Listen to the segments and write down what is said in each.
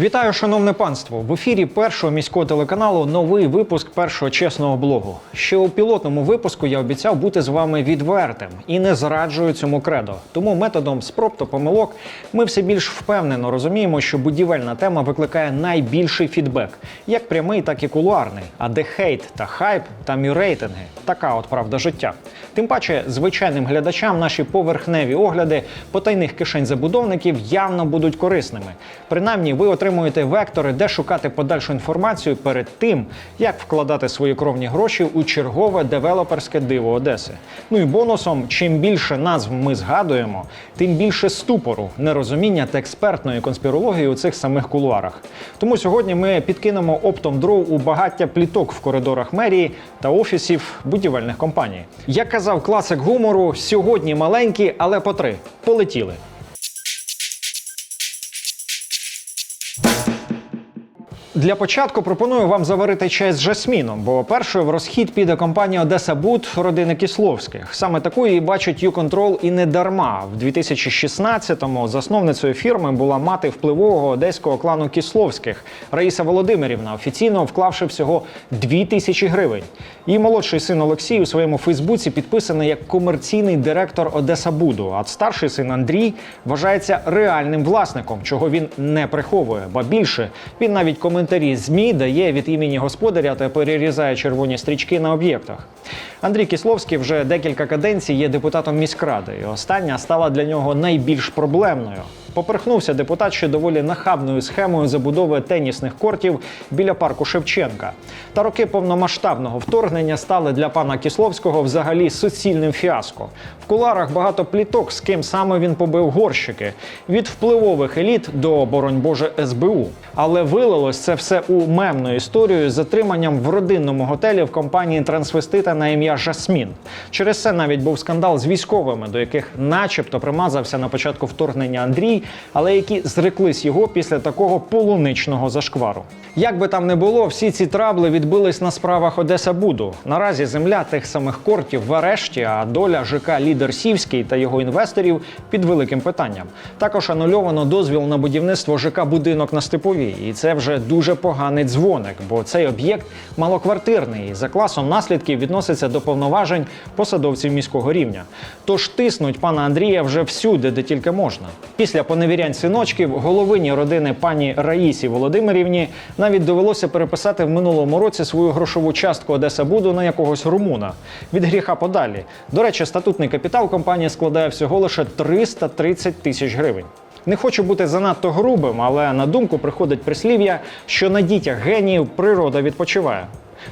Вітаю, шановне панство! В ефірі першого міського телеканалу новий випуск першого чесного блогу. Ще у пілотному випуску я обіцяв бути з вами відвертим і не зраджую цьому кредо. Тому методом спроб та помилок ми все більш впевнено розуміємо, що будівельна тема викликає найбільший фідбек, як прямий, так і кулуарний. А де хейт та хайп, там і рейтинги. Така от правда життя. Тим паче, звичайним глядачам наші поверхневі огляди потайних кишень забудовників явно будуть корисними. Принаймні, ви отримуєте вектори, де шукати подальшу інформацію перед тим, як вкладати свої кровні гроші у чергове девелоперське диво Одеси. Ну і бонусом, чим більше назв ми згадуємо, тим більше ступору, нерозуміння та експертної конспірології у цих самих кулуарах. Тому сьогодні ми підкинемо оптом дров у багаття пліток в коридорах мерії та офісів будівельних компаній. Як казав класик гумору, сьогодні маленькі, але по три. Полетіли. Для початку пропоную вам заварити чай з жасміном, бо першою в розхід піде компанія Одеса Буд родини Кисловських. Саме таку її бачить U-Control і не дарма. В 2016-му засновницею фірми була мати впливового одеського клану Кисловських Раїса Володимирівна, офіційно вклавши всього 2 тисячі гривень. Її молодший син Олексій у своєму Фейсбуці підписаний як комерційний директор Одеса Буду. А старший син Андрій вважається реальним власником, чого він не приховує. Ба більше він навіть коментарі змі дає від імені господаря та перерізає червоні стрічки на об'єктах. Андрій Кісловський вже декілька каденцій є депутатом міськради, і остання стала для нього найбільш проблемною. Поперхнувся депутат ще доволі нахабною схемою забудови тенісних кортів біля парку Шевченка. Та роки повномасштабного вторгнення стали для пана Кисловського взагалі суцільним фіаско. В куларах багато пліток, з ким саме він побив горщики від впливових еліт до боронь Боже СБУ. Але вилилось це все у мемну історію з затриманням в родинному готелі в компанії трансвестита на ім'я Жасмін. Через це навіть був скандал з військовими, до яких, начебто, примазався на початку вторгнення Андрій, але які зреклись його після такого полуничного зашквару. Як би там не було, всі ці трабли відбились на справах Одеса Буду. Наразі земля тих самих кортів в арешті, а доля ЖК Лідер Сівський та його інвесторів під великим питанням. Також анульовано дозвіл на будівництво ЖК будинок на Степовій, і це вже дуже поганий дзвоник, бо цей об'єкт малоквартирний і за класом наслідків відноситься до повноважень посадовців міського рівня. Тож тиснуть пана Андрія вже всюди, де тільки можна. Після поневірянь синочків головині родини пані Раїсі Володимирівні навіть довелося переписати в минулому році свою грошову частку Одеса Буду на якогось румуна. Від гріха подалі. До речі, статутний капітал компанії складає всього лише 330 тисяч гривень. Не хочу бути занадто грубим, але на думку приходить прислів'я, що на дітях геніїв природа відпочиває.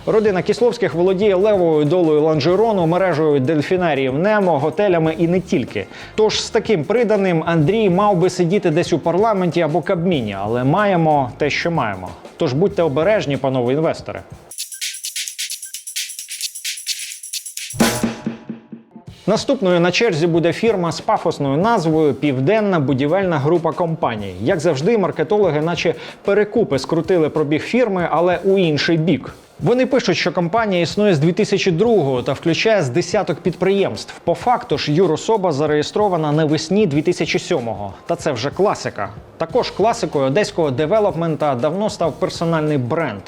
Родина Кисловських володіє левою долею ланжерону, мережею дельфінаріїв Немо, готелями і не тільки. Тож з таким приданим Андрій мав би сидіти десь у парламенті або кабміні, але маємо те, що маємо. Тож будьте обережні, панове інвестори. Наступною на черзі буде фірма з пафосною назвою Південна будівельна група компаній. Як завжди, маркетологи, наче перекупи, скрутили пробіг фірми, але у інший бік. Вони пишуть, що компанія існує з 2002-го та включає з десяток підприємств. По факту ж юрособа зареєстрована навесні 2007-го. Та це вже класика. Також класикою одеського девелопмента давно став персональний бренд.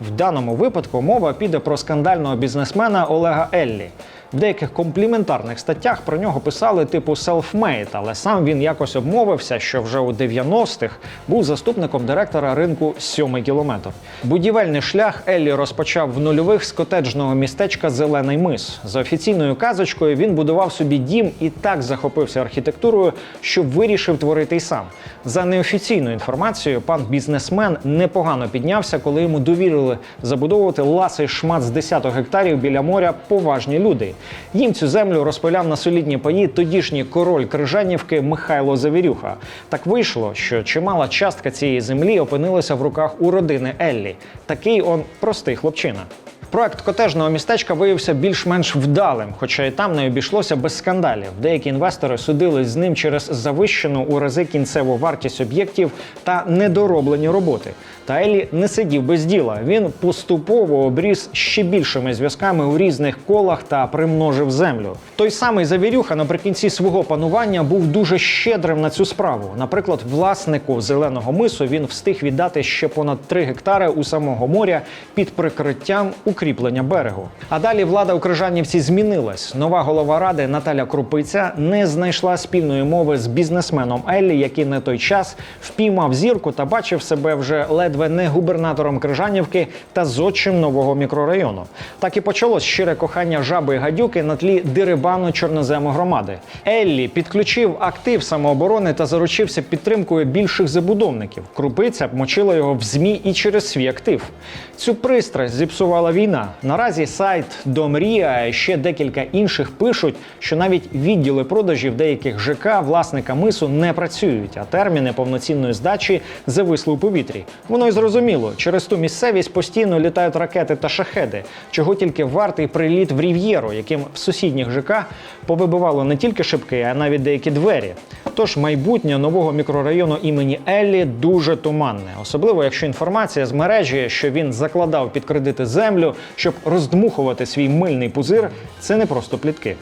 В даному випадку мова піде про скандального бізнесмена Олега Еллі. В деяких компліментарних статтях про нього писали типу self-made, але сам він якось обмовився, що вже у 90-х був заступником директора ринку сьомий кілометр. Будівельний шлях Еллі розпочав в нульових з котеджного містечка Зелений мис. За офіційною казочкою він будував собі дім і так захопився архітектурою, що вирішив творити й сам. За неофіційною інформацією, пан бізнесмен непогано піднявся, коли йому довірили забудовувати ласий шмат з десяток гектарів біля моря поважні люди. Їм цю землю розпиляв на солідні паї тодішній король Крижанівки Михайло Завірюха. Так вийшло, що чимала частка цієї землі опинилася в руках у родини Еллі. Такий он простий хлопчина. Проект котежного містечка виявився більш-менш вдалим, хоча і там не обійшлося без скандалів. Деякі інвестори судились з ним через завищену у рази кінцеву вартість об'єктів та недороблені роботи. Та Елі не сидів без діла. Він поступово обріз ще більшими зв'язками у різних колах та примножив землю. Той самий Завірюха наприкінці свого панування був дуже щедрим на цю справу. Наприклад, власнику зеленого мису він встиг віддати ще понад 3 гектари у самого моря під прикриттям укріплення берегу. А далі влада у Крижанівці змінилась. Нова голова ради Наталя Крупиця не знайшла спільної мови з бізнесменом Еллі, який на той час впіймав зірку та бачив себе вже ледве не губернатором Крижанівки та зодчим нового мікрорайону. Так і почалось щире кохання жаби і гадюки на тлі дерибану чорнозему громади. Еллі підключив актив самооборони та заручився підтримкою більших забудовників. Крупиця мочила його в змі і через свій актив. Цю пристрасть зіпсувала війна. Наразі сайт Домрія, ще декілька інших пишуть, що навіть відділи продажів деяких ЖК власника мису не працюють, а терміни повноцінної здачі зависли у повітрі. Воно й зрозуміло, через ту місцевість постійно літають ракети та шахеди, чого тільки вартий приліт в Рів'єру, яким в сусідніх ЖК повибивало не тільки шибки, а навіть деякі двері. Тож майбутнє нового мікрорайону імені Еллі дуже туманне, особливо якщо інформація з мережі, що він закладав під кредити землю, щоб роздмухувати свій мильний пузир, це не просто плітки.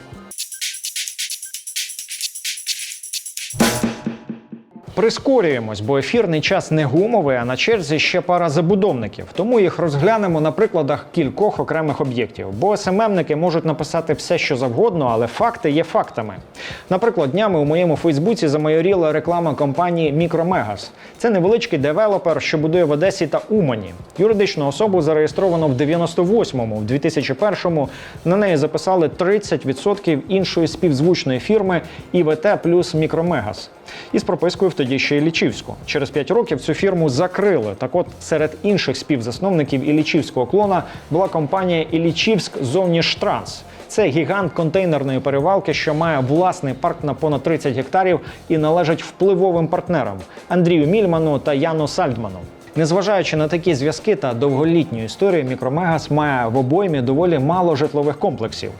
Прискорюємось, бо ефірний час не гумовий, а на черзі ще пара забудовників. Тому їх розглянемо на прикладах кількох окремих об'єктів. Бо СММники можуть написати все, що завгодно, але факти є фактами. Наприклад, днями у моєму Фейсбуці замайоріла реклама компанії Мікромегас. Це невеличкий девелопер, що будує в Одесі та Умані. Юридичну особу зареєстровано в 98-му, в 2001-му на неї записали 30% іншої співзвучної фірми ІВТ плюс Мікромегас. Із пропискою в тоді ще Ілічівську. Через 5 років цю фірму закрили. Так от серед інших співзасновників Ілічівського клона була компанія Ілічівськ Зовніштранс. Це гігант контейнерної перевалки, що має власний парк на понад 30 гектарів і належить впливовим партнерам Андрію Мільману та Яну Сальдману. Незважаючи на такі зв'язки та довголітню історію, Мікромегас має в обоймі доволі мало житлових комплексів.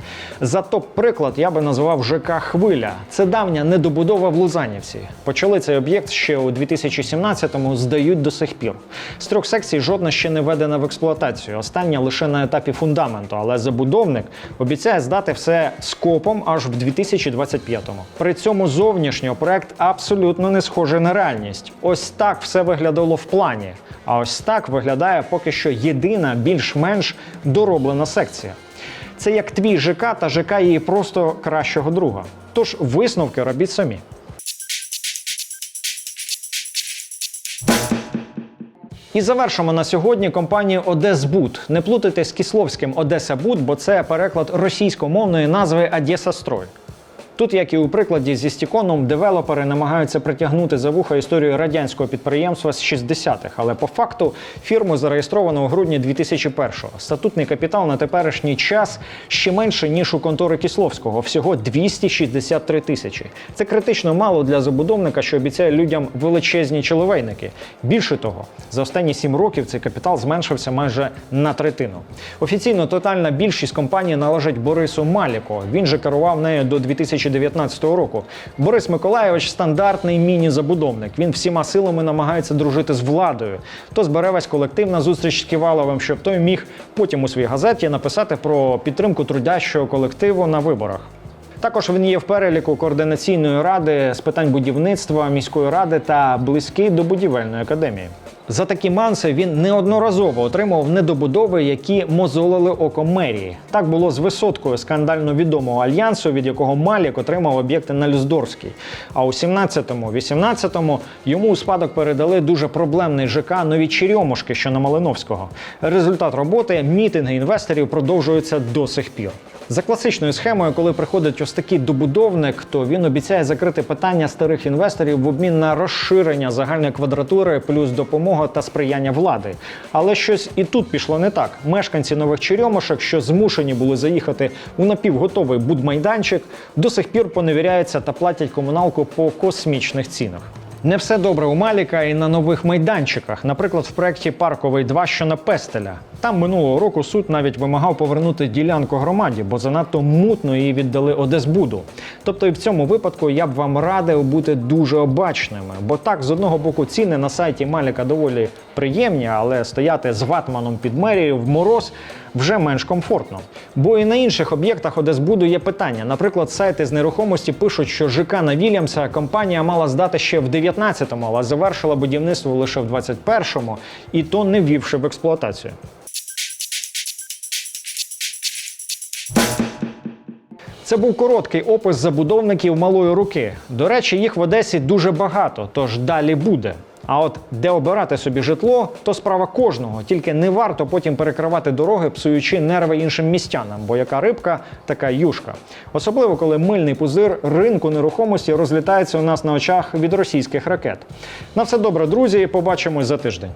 За топ-приклад я би назвав ЖК Хвиля. Це давня недобудова в Лузанівці. Почали цей об'єкт ще у 2017-му, здають до сих пір. З трьох секцій жодна ще не введена в експлуатацію. Остання лише на етапі фундаменту, але забудовник обіцяє здати все скопом аж в 2025-му. При цьому зовнішньо проект абсолютно не схожий на реальність. Ось так все виглядало в плані. А ось так виглядає поки що єдина більш-менш дороблена секція. Це як твій ЖК та ЖК її просто кращого друга. Тож висновки робіть самі. І завершимо на сьогодні компанію Одесбуд. Не плутайте з кисловським Одесабуд, бо це переклад російськомовної назви Одеса Строй. Тут, як і у прикладі зі стіконом, девелопери намагаються притягнути за вуха історію радянського підприємства з 60-х, але по факту фірму зареєстровано у грудні 2001-го. Статутний капітал на теперішній час ще менше ніж у контори Кісловського, всього 263 тисячі. Це критично мало для забудовника, що обіцяє людям величезні чоловейники. Більше того, за останні сім років цей капітал зменшився майже на третину. Офіційно тотальна більшість компанії належить Борису Маліку. Він же керував нею до 2000 2019 року. Борис Миколаєвич стандартний міні-забудовник. Він всіма силами намагається дружити з владою. То збере весь колектив на зустріч з Ківаловим, щоб той міг потім у своїй газеті написати про підтримку трудящого колективу на виборах. Також він є в переліку координаційної ради з питань будівництва міської ради та близький до будівельної академії. За такі манси він неодноразово отримував недобудови, які мозолили око мерії. Так було з висоткою скандально відомого альянсу, від якого Малік отримав об'єкти на Люздорській. А у 17-18 йому у спадок передали дуже проблемний ЖК Нові Черемушки, що на Малиновського. Результат роботи мітинги інвесторів продовжуються до сих пір. За класичною схемою, коли приходить ось такий добудовник, то він обіцяє закрити питання старих інвесторів в обмін на розширення загальної квадратури, плюс допомога та сприяння влади. Але щось і тут пішло не так. Мешканці нових черемошок, що змушені були заїхати у напівготовий будмайданчик, до сих пір поневіряються та платять комуналку по космічних цінах. Не все добре у Маліка і на нових майданчиках, наприклад, в проєкті Парковий 2, що на Пестеля. Там минулого року суд навіть вимагав повернути ділянку громаді, бо занадто мутно її віддали Одесбуду. Тобто, і в цьому випадку я б вам радив бути дуже обачними, бо так з одного боку ціни на сайті Маліка доволі приємні, але стояти з ватманом під мерією в мороз вже менш комфортно. Бо і на інших об'єктах Одесбуду є питання. Наприклад, сайти з нерухомості пишуть, що ЖК на Вільямса компанія мала здати ще в 19-му, але завершила будівництво лише в 21-му, і то не ввівши в експлуатацію. Це був короткий опис забудовників малої руки. До речі, їх в Одесі дуже багато, тож далі буде. А от де обирати собі житло, то справа кожного. Тільки не варто потім перекривати дороги, псуючи нерви іншим містянам, бо яка рибка, така юшка. Особливо коли мильний пузир ринку нерухомості розлітається у нас на очах від російських ракет. На все добре, друзі. Побачимось за тиждень.